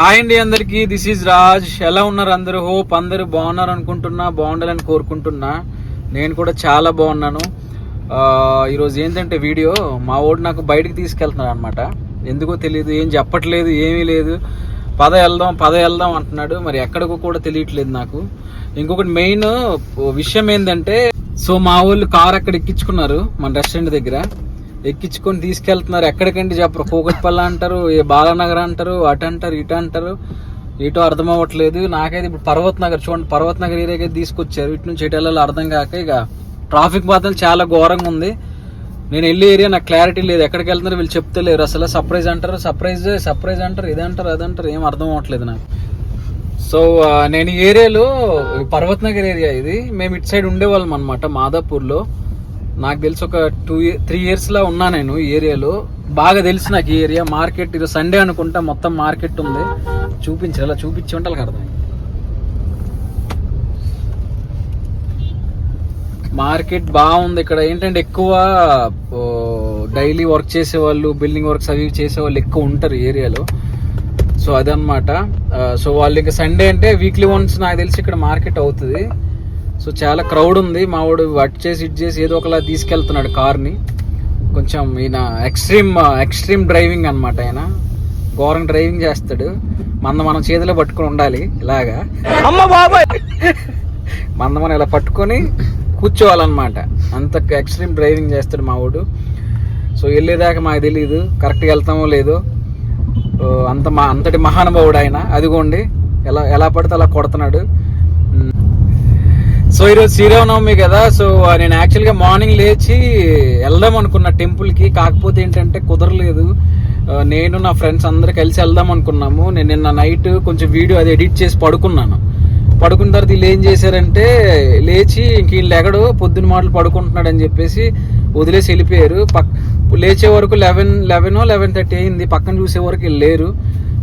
Hi అండి అందరికి. This is Raj ఎలా ఉన్నారు అందరూ? హోప్ అందరూ బాగున్నారు అనుకుంటున్నా బాగుండాలని కోరుకుంటున్నా. నేను కూడా చాలా బాగున్నాను. ఈరోజు ఏంటంటే వీడియో మా వాడు నాకు బయటికి తీసుకెళ్తున్నాడు అనమాట ఎందుకో తెలియదు ఏం చెప్పట్లేదు ఏమీ లేదు. పద వెళ్దాం పద వెళ్దాం అంటున్నాడు. మరి ఎక్కడికో కూడా తెలియట్లేదు నాకు. ఇంకొకటి మెయిన్ విషయం ఏంటంటే సో మా వాళ్ళు కార్ అక్కడ ఎక్కించుకున్నారు మన రెస్టారెంట్ దగ్గర. ఎక్కించుకొని తీసుకెళ్తున్నారు. ఎక్కడికంటే చెప్పరు. కూకట్పల్లి అంటారు ఏ బాలానగర్ అంటారు అటు అంటారు ఇటు అంటారు. ఇటు అర్థం అవ్వట్లేదు. నాకైతే ఇప్పుడు పర్వత్ నగర్ చూడండి. పర్వత్ నగర్ ఏరియాకి తీసుకొచ్చారు. ఇటు నుంచి ఎటు అర్థం కాక ఇక ట్రాఫిక్ మాత్రం చాలా ఘోరంగా ఉంది. నేను వెళ్ళే ఏరియా నాకు క్లారిటీ లేదు. ఎక్కడికి వెళ్తున్నారు వీళ్ళు చెప్తలేరు అసలు సర్ప్రైజ్ అంటారు. సర్ప్రైజ్ సర్ప్రైజ్ అంటారు. ఇదంటారు అదంటారు ఏం అర్థం అవ్వట్లేదు నాకు. సో నేను ఈ ఏరియాలో పర్వత్ నగర్ ఏరియా ఇది. మేము ఇటు సైడ్ ఉండేవాళ్ళం అనమాట మాదాపూర్లో. నాకు తెలిసి ఒక టూ త్రీ ఇయర్స్ లా ఉన్నా నేను ఈ ఏరియాలో. బాగా తెలిసి నాకు ఈ ఏరియా. మార్కెట్ ఇది సండే అనుకుంటా మొత్తం మార్కెట్ ఉంది. చూపించారు? అలా చూపించి ఉంటే వాళ్ళకి అర్థం మార్కెట్ బాగుంది ఇక్కడ. ఏంటంటే ఎక్కువ డైలీ వర్క్ చేసే వాళ్ళు బిల్డింగ్ వర్క్స్ అవి చేసేవాళ్ళు చేసే వాళ్ళు ఎక్కువ ఉంటారు ఏరియాలో. సో అదనమాట సో వాళ్ళు ఇంకా సండే అంటే వీక్లీ వన్స్ నాకు తెలిసి ఇక్కడ మార్కెట్ అవుతుంది. సో చాలా క్రౌడ్ ఉంది. మా వాడు అట్ చేసి ఇట్ చేసి ఏదో ఒకలా తీసుకెళ్తున్నాడు కార్ని కొంచెం ఈయన ఎక్స్ట్రీమ్ ఎక్స్ట్రీమ్ డ్రైవింగ్ అనమాట ఆయన. ఘోరం డ్రైవింగ్ చేస్తాడు. మంద మనం చేతిలో పట్టుకొని ఉండాలి ఇలాగా. అమ్మ బాబాయ్! మంద మనం ఇలా పట్టుకొని కూర్చోవాలన్నమాట. అంత ఎక్స్ట్రీమ్ డ్రైవింగ్ చేస్తాడు మా వాడు. సో వెళ్ళేదాకా మాకు తెలియదు కరెక్ట్గా వెళ్తామో లేదో. అంత మా అంతటి మహానుభావుడు ఆయన. అదిగోండి ఎలా ఎలా పడితే అలా కొడుతున్నాడు. సో ఈరోజు శ్రీరామనవమి కదా సో నేను యాక్చువల్గా మార్నింగ్ లేచి వెళ్దాం అనుకున్నా టెంపుల్కి కాకపోతే ఏంటంటే కుదరలేదు. నేను నా ఫ్రెండ్స్ అందరు కలిసి వెళ్దాం అనుకున్నాము. నేను నిన్న నైట్ కొంచెం వీడియో అది ఎడిట్ చేసి పడుకున్నాను. పడుకున్న తర్వాత వీళ్ళు ఏం చేశారంటే లేచి ఇంక వీళ్ళు ఎగడు పొద్దున్న మాటలు పడుకుంటున్నాడు అని చెప్పేసి వదిలేసి వెళ్ళిపోయారు. పక్ లేచే వరకు లెవెన్ లెవెన్ లెవెన్ థర్టీ అయింది. పక్కన చూసే వరకు వీళ్ళు లేరు.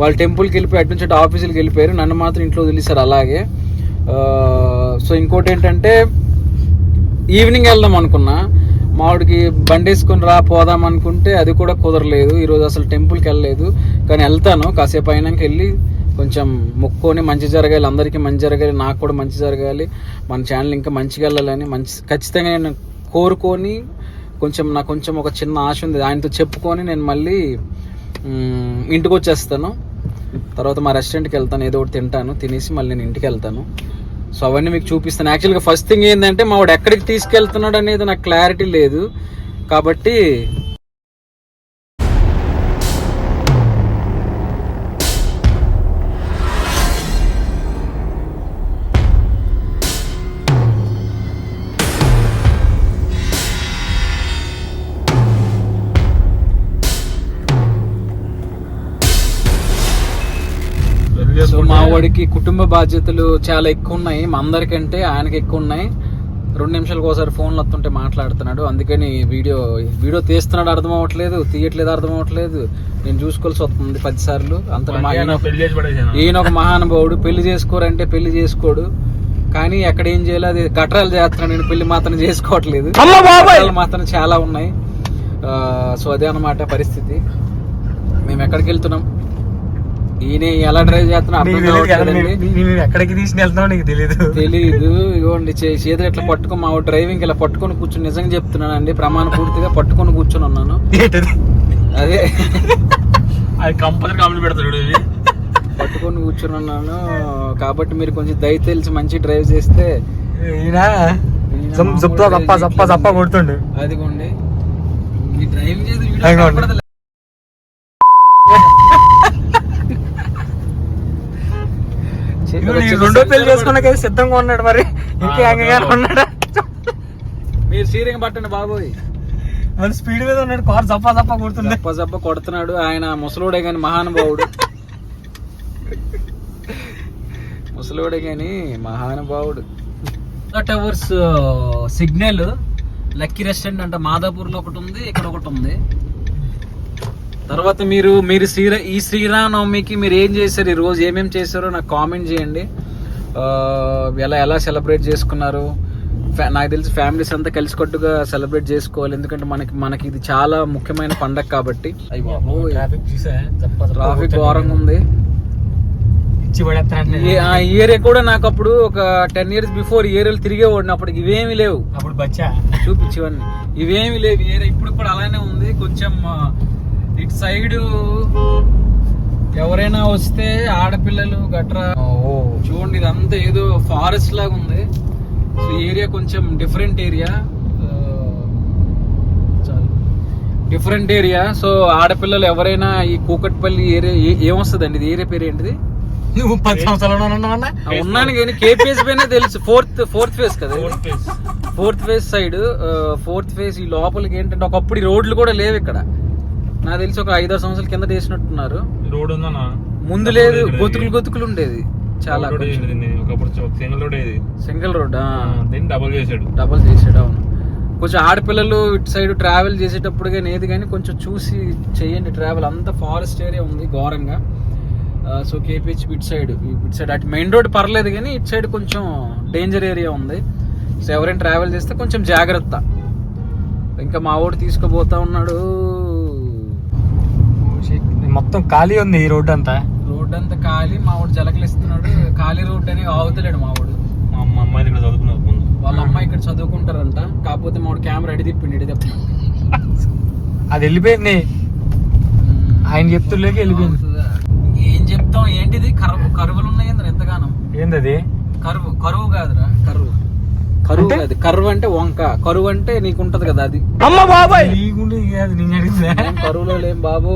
వాళ్ళు టెంపుల్కి వెళ్ళిపోయి అటు నుంచి అటు వెళ్ళిపోయారు. నన్ను మాత్రం ఇంట్లో వదిలేశారు అలాగే. సో ఇంకోటి ఏంటంటే ఈవినింగ్ వెళ్దాం అనుకున్నా. మామిడికి బండి వేసుకొని రా పోదాం అనుకుంటే అది కూడా కుదరలేదు. ఈరోజు అసలు టెంపుల్కి వెళ్ళలేదు. కానీ వెళ్తాను. కాసేపు అయినాక వెళ్ళి కొంచెం మొక్కుకొని మంచి జరగాలి. అందరికీ మంచి జరగాలి. నాకు కూడా మంచి జరగాలి. మన ఛానల్ ఇంకా మంచిగా వెళ్ళాలని మంచి ఖచ్చితంగా నేను కోరుకొని కొంచెం నాకు కొంచెం ఒక చిన్న ఆశ ఉంది. ఆయనతో చెప్పుకొని నేను మళ్ళీ ఇంటికి వచ్చేస్తాను. తర్వాత మా రెస్టారెంట్కి వెళ్తాను. ఏదో ఒకటి తింటాను. తినేసి మళ్ళీ నేను ఇంటికి వెళ్తాను. సో అవన్నీ మీకు చూపిస్తాను. యాక్చువల్గా ఫస్ట్ థింగ్ ఏంటంటే మా వాడు ఎక్కడికి తీసుకెళ్తున్నాడు అనేది నాకు క్లారిటీ లేదు. కాబట్టి సో మా వాడికి కుటుంబ బాధ్యతలు చాలా ఎక్కువ ఉన్నాయి మా అందరికంటే ఆయనకి ఎక్కువ ఉన్నాయి రెండు నిమిషాలకు ఒకసారి ఫోన్లు వస్తుంటే మాట్లాడుతున్నాడు. అందుకని వీడియో వీడియో తీస్తున్నాడు అర్థం అవ్వట్లేదు తీయట్లేదు అర్థం అవ్వట్లేదు. నేను చూసుకోవాల్సి వస్తుంది పది సార్లు అంత మా ఈయన ఒక మహానుభావుడు. పెళ్ళి చేసుకోరంటే పెళ్ళి చేసుకోడు. కానీ ఎక్కడ ఏం చేయాలి అది గట్రాలు చేస్తున్నాడు. నేను పెళ్ళి మాత్రం చేసుకోవట్లేదు. మాత్రం చాలా ఉన్నాయి. ఆ, సో అదే అన్నమాట పరిస్థితి. మేము ఎక్కడికి వెళ్తున్నాం? ఈయన ఎలా డ్రైవ్ చేస్తున్నా ఎక్కడికి తీసుకుని వెళ్తావు నీకు తెలియదు తెలీదు. ఇగోండి చేతులు ఇట్లా పట్టుకొని మా డ్రైవింగ్ ఇలా పట్టుకొని కూర్చుని నిజంగా చెప్తున్నాను అండి ప్రమాణ పూర్తిగా పట్టుకొని కూర్చొని ఉన్నాను. అదే. అది కంపల్సరీ కంప్లీట్ పెడతాడు. పట్టుకొని కూర్చొని ఉన్నాను. కాబట్టి మీరు కొంచెం దయ తెలిసి మంచి డ్రైవ్ చేస్తే ఈయన జప్తా జప్ప జప్ప జప్ప చేయట్లేదు. కొడుతుండు. అదిగోండి. డ్రైవింగ్ చేసి వీడియో అదిగోండి. కనపడదులే. చే- ఇదిగో ఒక నీ చిన్న రెండో పెళ్ళి చేసుకున్నాక సిద్ధంగా ఉన్నాడు మరి. ఇంకా ఆ, యాంగగానే ఉన్నాడా? మీరు సీరింగ్ పట్టండి బాబోయ్. మన స్పీడ్ మీద ఉన్నాడు కార్ జప్ప జప్ప కొడుతుండే. జప్ప జప్ప కొడుతున్నాడు ఆయన ముసలోడే గాని మహానుభావుడు. ముసలోడే గాని మహానుభావుడు. టవర్స్ సిగ్నల్ లక్కీ రెస్టారెంట్ అంట మాదాపూర్లో ఒకటి ఉంది ఇక్కడ ఒకటి ఉంది. తర్వాత మీరు మీరు శ్రీరా ఈ శ్రీరామనవమికి మీరు ఏం చేశారు ఈ రోజు? ఏమేమి చేశారో నాకు కామెంట్ చేయండి. ఎలా ఎలా సెలబ్రేట్ చేసుకున్నారు? నాకు తెలిసి ఫ్యామిలీస్ అంతా కలిసికట్టుగా సెలబ్రేట్ చేసుకోవాలి. ఎందుకంటే మనకి మనకి ఇది చాలా ముఖ్యమైన పండగ కాబట్టి. ట్రాఫిక్. ఘోరంగా ఉంది. ఏరియా కూడా నాకు అప్పుడు ఒక టెన్ ఇయర్స్ బిఫోర్ ఏరియాలు తిరిగేవాడిని అప్పటికి ఇవేమి లేవు. అప్పుడు బచ్చా. చూపించేవన్నీ ఇవేమి లేవు. ఏరియా ఇప్పుడు కూడా అలానే ఉంది. కొంచెం ఇటు సైడ్ ఎవరైనా వస్తే ఆడపిల్లలు గట్రా. ఓ. చూడండి ఇదంతా ఏదో ఫారెస్ట్ లాగా ఉంది. సో ఏరియా కొంచెం different area different area so ఆడపిల్లలు ఎవరైనా ఈ కూకట్పల్లి ఏరియా ఏమొస్తుందండి? ఇది ఏరియా పేరు ఏంటిది? నువ్వు పది సంవత్సరాలు ఉన్నాను కానీ కేపీఎస్ పైన తెలుసు. ఫోర్త్ ఫోర్త్ ఫేజ్ కదా fourth phase side fourth phase ఈ లోపలికి ఏంటంటే ఒకప్పుడు ఈ రోడ్లు కూడా లేవు ఇక్కడ. నాకు తెలిసి ఒక ఐదారు సంవత్సరాల కింద వేసినట్టున్నారు రోడ్ ఉందన్నా ముందు లేదు గొతుకులు గొతుకులు ఉండేది చాలా సింగిల్ రోడ్ సింగిల్ రోడ్ దీన్ని డబుల్ చేసాడు. డబల్ చేసాడు అవును. కొంచెం ఆడపిల్లలు ఇటు సైడ్ ట్రావెల్ చేసేటప్పుడు కానీ ఏది కానీ కొంచెం చూసి చేయండి. ట్రావెల్ అంతా ఫారెస్ట్ ఏరియా ఉంది ఘోరంగా. సో కేపీహెచ్ ఇటు సైడ్ ఇటు సైడ్ అటు మెయిన్ రోడ్ పర్లేదు కానీ ఇటు సైడ్ కొంచెం డేంజర్ ఏరియా ఉంది. సో ఎవరైనా ట్రావెల్ చేస్తే కొంచెం జాగ్రత్త. ఇంకా మా వాడు తీసుకుపోతా ఉన్నాడు. మొత్తం ఖాళీ ఉంది ఈ రోడ్ అంతా. రోడ్ అంతా ఖాళీ మా వాడు జలకలిస్తున్నాడు. ఖాళీ రోడ్ అని ఆగుతలేడు మా వాడు. మా అమ్మ అమ్మాయిని ఇక్కడ చదువుకున్నారు ముందు. వాళ్ళ అమ్మాయి ఇక్కడ చదువుకుంటారంట. కాకపోతే మా వాడు కెమెరా ఎడి తిప్పిండి అది వెళ్ళిపోయింది. ఆయన చెప్తులేక వెళ్ళిపోయింది? ఏం చెప్తాం? ఏంటిది? కరువు కరువులు ఉన్నాయి ఎంతగానో? ఏంది అది కరువు కరువు కాదురా కరువు. కరువు అంటే? కాదు కరువు అంటే వంక. కరువు అంటే నీకు ఉంటది కదా అది. అమ్మ బాబాయ్! కరువులో లేం బాబు.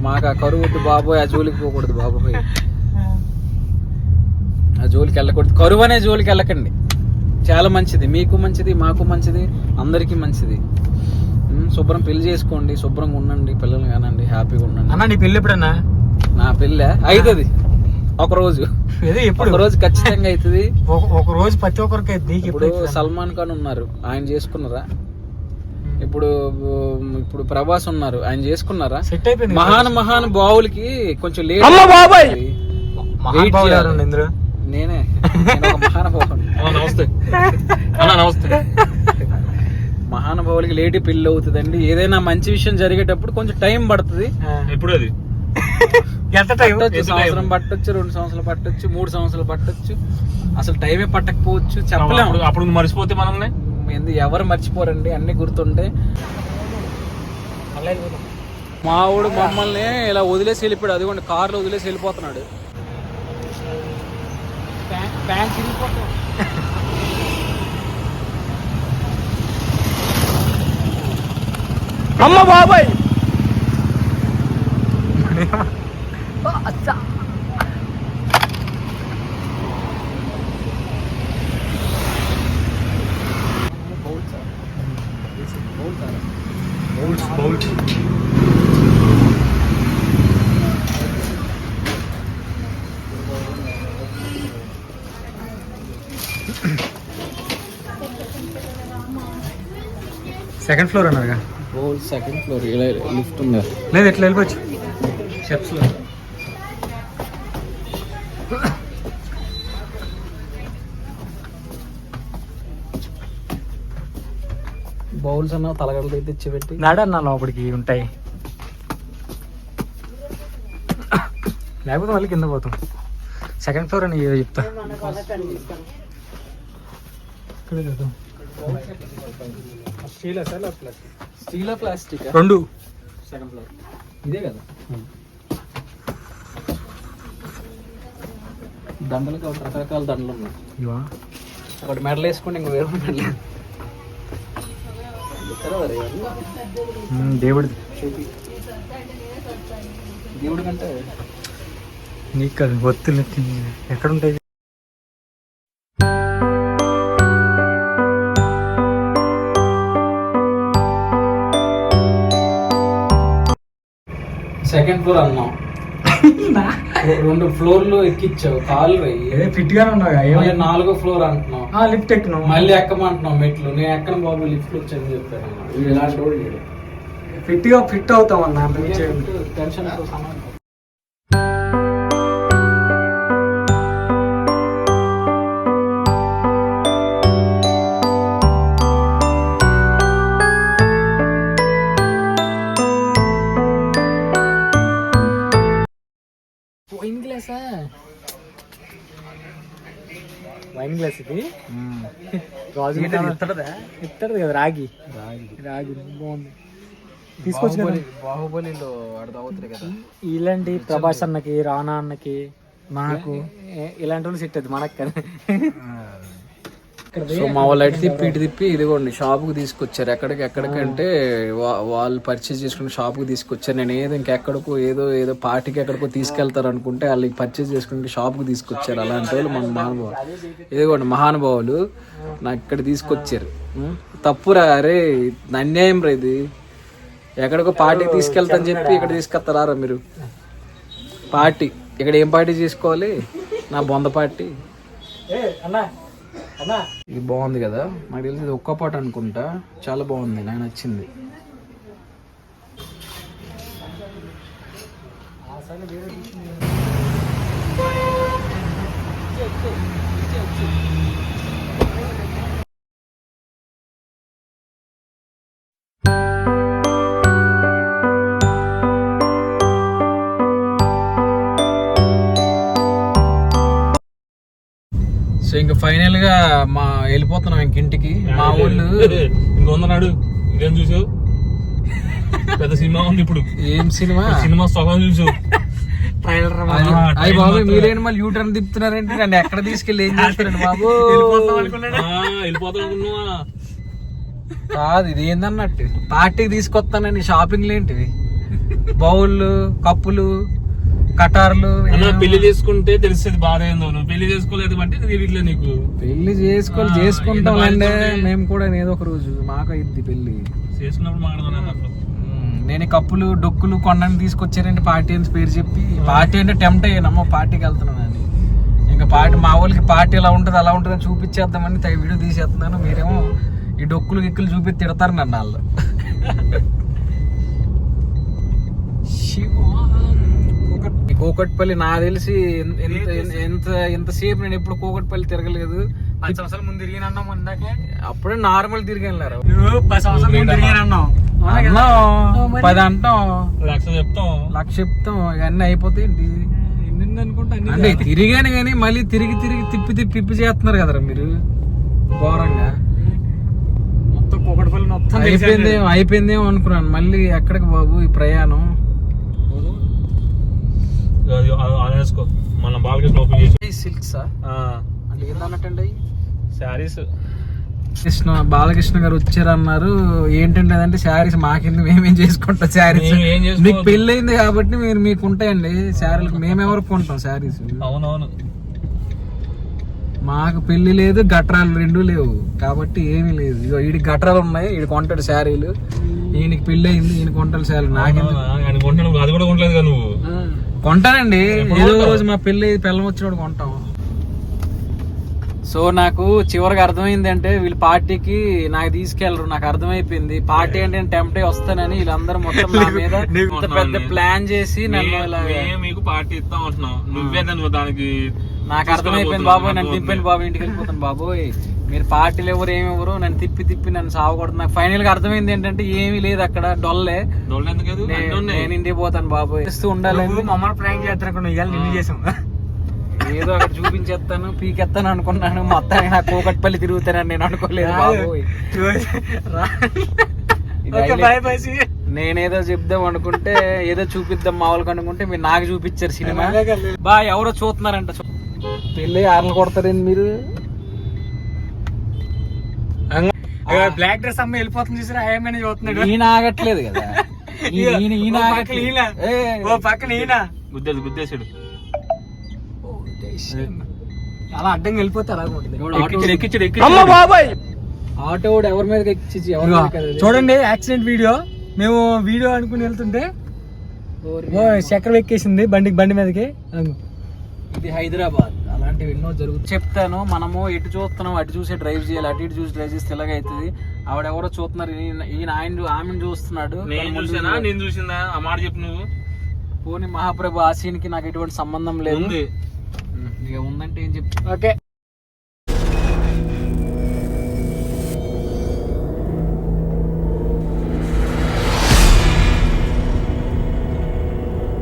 మాకు ఆ కరువు వద్దు బాబోయ్ ఆ జోలికి పోకూడదు బాబోయ్. ఆ జోలికి వెళ్ళకూడదు. కరువు అనే జోలికి వెళ్ళకండి. చాలా మంచిది. మీకు మంచిది మాకు మంచిది అందరికీ మంచిది. శుభ్రం పెళ్ళి చేసుకోండి శుభ్రంగా ఉండండి పిల్లలు కానండి హ్యాపీగా ఉండండి. అన్న నీ పెళ్ళి ఎప్పుడన్నా? నా పెళ్ళ? అవుతుంది ఒక రోజు ఒక రోజు ఖచ్చితంగా అవుతుంది. ఒక రోజు ప్రతి ఒక్కరికి అయితే నీకు ఇప్పుడు సల్మాన్ ఖాన్ ఉన్నారు ఆయన చేసుకున్నారా? ఇప్పుడు ఇప్పుడు ప్రభాస్ ఉన్నారు ఆయన చేసుకున్నారా? సెట్ అయిపోయింది మహాన్ మహాన్ బావులకి కొంచెం లేట్ అమ్మ బాబాయ్! చేయాలి. నేనే. నేను ఒక మహానుభావుని నమస్తే. అన్న నమస్తే. మహానుభావులకి లేట్ పెళ్ళి అవుతుందండి. ఏదైనా మంచి విషయం జరిగేటప్పుడు కొంచెం టైం పడుతుంది. ఎప్పుడు అది? ఎంత టైం పట్టొచ్చు సంవత్సరం పట్టొచ్చు రెండు సంవత్సరాలు పట్టొచ్చు మూడు సంవత్సరాలు పట్టొచ్చు. అసలు టైమే పట్టకపోవచ్చు. చెప్పలేము అప్పుడు మర్చిపోతే మనల్ని? ఎందు ఎవరు మర్చిపోరండి? అన్ని గుర్తుంటే. మావుడు మమ్మల్ని ఇలా వదిలేసి వెళ్ళిపోయాడు. అదిగోండి కార్లో వదిలేసి వెళ్ళిపోతున్నాడు. అమ్మ బాబాయ్! సెకండ్ ఫ్లోర్ అన్నారుగా బౌల్ సెకండ్ ఫ్లోర్ ఇలా లిఫ్ట్ ఉందా? లేదు ఎట్లా వెళ్ళిపోవచ్చు? స్టెప్స్లో. బౌల్స్ అన్న తలగడలు అయితే తెచ్చి పెట్టి నాడన్నా లోపలికి ఉంటాయి. లేకపోతే మళ్ళీ కింద పోతాం. సెకండ్ ఫ్లోర్ అని ఏదో చెప్తా. స్టీలా సార్ ప్లాస్టిక్? Steel plastic? రెండు. సెకండ్ ఫ్లోర్ ఇదే కదా? దండలకి ఒక రకరకాల దండలు ఉన్నాయి. ఇవా? ఒకటి మెడల్ వేసుకుంటే ఇంకో వేరే మెడల్ చూపి దేవుడి కంటే నీకు కాదు ఒత్తులు ఎక్కడ ఉంటాయి సెకండ్ ఫ్లోర్ అన్నాం. రెండు ఫ్లోర్లు ఎక్కిచ్చావు కాలు ఫిట్ గానే మళ్ళీ నాలుగో ఫ్లోర్ అంటున్నావు. ఆ లిఫ్ట్ ఎక్కినాం మళ్ళీ ఎక్కమంటున్నావు మెట్లు. నేను ఎక్కన బాబు లిఫ్ట్ వచ్చని చెప్పాను. వీడు. ఫిట్గా ఫిట్ అవుతాం అన్న. టెన్షన్ ఇది. గాజు ఇత్తడదా? ఇత్తడది కదా రాగి. రాగి. రాగి బాగుంది. తీసుకొచ్చిన. బాహుబలి బాహుబలిలో కదా. ఇలాంటి ప్రభాస్ అన్నకి రానా అన్నకి నాకు ఇలాంటి వాళ్ళు సెట్ అది మనకు కదా. సో మా వాళ్ళు అయితే తిప్పి ఇటు తిప్పి ఇదిగోండి షాప్కి తీసుకొచ్చారు. ఎక్కడికి ఎక్కడికంటే వా- వాళ్ళు పర్చేస్ చేసుకుని షాప్కి తీసుకొచ్చారు. నేను ఏదో ఇంకెక్కడికో ఏదో ఏదో పార్టీకి ఎక్కడికో తీసుకెళ్తారు అనుకుంటే వాళ్ళు పర్చేస్ చేసుకుంటే షాప్కి తీసుకొచ్చారు. అలాంటి వాళ్ళు మన మహానుభావులు. ఇదిగోండి మహానుభావులు నాకు ఇక్కడ తీసుకొచ్చారు. తప్పురా అరే అన్యాయం రా ఇది. ఎక్కడికో పార్టీకి తీసుకెళ్తాను చెప్పి ఇక్కడ తీసుకెళ్తారా మీరు? పార్టీ ఇక్కడ ఏం పార్టీ చేసుకోవాలి? నా బొంద పార్టీ అన్నా ఇది బాగుంది కదా. నాకు తెలిసి ఇది ఒక్క పాట అనుకుంటా. చాలా బాగుంది. నాకు నచ్చింది. వేరే ఫైనల్గా మా వెళ్ళిపోతున్నాం ఇంక ఇంటికి. మా ఊళ్ళు ఇంకొందన్నాడు ఇదేం చూసావు? పెద్ద సినిమా ఉంది ఇప్పుడు. ఏం సినిమా? సినిమా సగం చూసావు. ట్రైలర్ అయ్యి బాబు ట్రైన్ మీరేంటి మళ్ళీ యూటర్న్ తిప్పుతున్నారేంటి నన్ను ఎక్కడ తీసుకెళ్ళి ఏం చేస్తారండి బాబు? ఆ, వెళ్ళిపోతావు అనుకున్నావా? కాదు ఇది ఏందన్నట్టు. పార్టీకి తీసుకొస్తానని షాపింగ్లు ఏంటివి? బౌళ్ళు కప్పులు కటార్లు పెళ్ళి చేసుకుంటే తెలుస్తుంది బాధ ఏందో. నువ్వు పెళ్ళి చేసుకోలేదు అంటే తెలియట్లేదు నీకు. పెళ్ళి చేసుకోవాలి చేసుకుంటాం బాధిస్తుంటే? మేము కూడా ఏదో ఒక రోజు మాకు అయింది పెళ్ళి. చేసుకున్నప్పుడు ఉమ్, నేను కప్పులు డొక్కులు కొండని తీసుకొచ్చారంటే పార్టీ అని పేరు చెప్పి. పార్టీ అంటే టెంప్ట్ అయ్యానమ్మో పార్టీకి వెళ్తున్నానని ఇంకా పార్టీ మా వాళ్ళకి పార్టీ ఎలా ఉంటుంది అలా ఉంటుంది అని చూపించేద్దామని వీడియో తీసేస్తున్నాను. మీరేమో ఈ డొక్కులు గిక్కులు చూపి తిడతారు నన్ను వాళ్ళు. ఈ కూకట్పల్లి నాకు తెలిసి ఎంత ఎంత ఎంతసేపు నేను ఎప్పుడు కూకట్పల్లి తిరగలేదు. పది సంవత్సరాల ముందు తిరిగిన అన్నాం ఇందాకే అప్పుడే నార్మల్ నువ్వు పది సంవత్సరాల ముందు తిరిగిన అన్నాం. అన్నాం, పది అంటాం. లక్ష చెప్తాం. లక్ష చెప్తాం. ఇవన్నీ అయిపోతాయి అంటే తిరిగాను. కానీ మళ్ళీ తిరిగి తిరిగి తిప్పి తిప్పి తిప్పి చేస్తున్నారు కదరా మీరు? ఘోరంగా. మొత్తం కూకటపల్లి మొత్తం అయిపోయింది అయిపోయిందేమో అనుకున్నాను. మళ్ళీ ఎక్కడికి బాబు ఈ ప్రయాణం? మన బాలకృష్ణ ఓపెన్ చేసి. సిల్క్సా అంటే ఏందన్నట్టండి శారీస్ కృష్ణ బాలకృష్ణ గారు వచ్చారన్నారు. ఏంటంటే అదంటే శారీస్ మాకింది మేమేం చేసుకుంటాం శారీస్. మీకు పెళ్ళయింది కాబట్టి మీరు మీకు ఉంటాయండి శారీలు మేమెవరు కొంటాం శారీస్ అవునవును. మాకు పెళ్ళి లేదు గట్రాలు రెండు లేవు. కాబట్టి ఏమీ లేదు. ఇగో వీడికి గట్రాలు ఉన్నాయి. వీడి కొంటాడు శారీలు ఈయనకి పెళ్ళి అయింది ఈయన కొంటాడు శారీలు నాకెందుకు? అనుకుంటున్నావు అది కూడా కొనలేదు కదా నువ్వు. కొంటానండి. ఏదో? రోజు మా పెళ్ళి పిల్లలు వచ్చినప్పుడు కొంటాం. సో నాకు చివరికి అర్థమైంది అంటే వీళ్ళు పార్టీకి నాకు తీసుకెళ్ళరు నాకు అర్థమైపోయింది. పార్టీ అంటే నేను టెంప్ట్ వస్తానని వీళ్ళందరూ మొత్తం నా మీద ఇంత పెద్ద ప్లాన్ చేసి నన్ను మీకు పార్టీ ఇస్తాం అంటున్నాం నువ్వే నువ్వు దానికి నాకు అర్థమైపోయింది బాబోయ్ నన్ను తిప్పాను బాబు ఇంటికి వెళ్ళిపోతాను బాబోయ్. మీరు పార్టీలు ఎవరు ఏమి ఎవరు నన్ను తిప్పి తిప్పి నన్ను సావకూడదు. నాకు ఫైనల్గా అర్థమైంది ఏంటంటే ఏమీ లేదు అక్కడ డొల్లే. నేను ఇంటికి పోతాను బాబోయ్. చేస్తూ ఉండాలని నువ్వు మమ్మల్ని ప్రాంక్ చేస్తాను నిన్ను చేసాం ఏదో అక్కడ చూపించేస్తాను పీకెత్తాను అనుకున్నాను. మొత్తానికి నాకు కూకట్పల్లి తిరుగుతానని నేను అనుకోలేదు సి నేనేదో చెప్దాం అనుకుంటే ఏదో చూపిద్దాం మామూలుగా అనుకుంటే మీరు నాకు చూపించారు సినిమా. బా ఎవరో చూస్తున్నారంట. చూ- పెళ్ళి ఆర్లు కొడతారండి మీరు? బ్లాక్ డ్రెస్ అమ్మ వెళ్ళిపోతుంది చూసారా ఏమైనా చూస్తున్నాడు. ఈయన ఆగట్లేదు కదా. ఈ- ఈయన ఈయన ఓ పక్కన ఆగట్లేదు. ఈయన. గుద్దేసి గుద్దేసాడు. అలా అడ్డంగా వెళ్ళిపోతే అలాగే ఉంటుంది ఎవడు ఆటో- ఎక్కించాడు ఎక్కించాడు ఎక్కించాడు. ఆటో వాడు ఎవరి మీద ఎక్కించి? చూడండి యాక్సిడెంట్ వీడియో మేము వీడియో అనుకుని వెళ్తుంటే చక్రం ఎక్కేసింది బండికి బండి మీదకి. ఇది హైదరాబాద్. అలాంటివి ఎన్నో జరుగుతాయి. చెప్తాను మనము ఎటు చూస్తున్నాం అటు చూసి డ్రైవ్ చేయాలి అటు ఇటు చూసి డ్రైవ్ చేస్తే ఇలాగ అవుతుంది. ఆవిడ ఎవరో చూస్తున్నారు ఈయన ఈయన ఆయన ఆమెను చూస్తున్నాడు. నేను చూసానా చూసిందా? ఆ మాట చెప్పు నువ్వు. పోనీ మహాప్రభు ఆ నాకు ఎటువంటి సంబంధం లేదు. ఉంది. ఇక ఉందంటే ఏం చెప్తా ఓకే.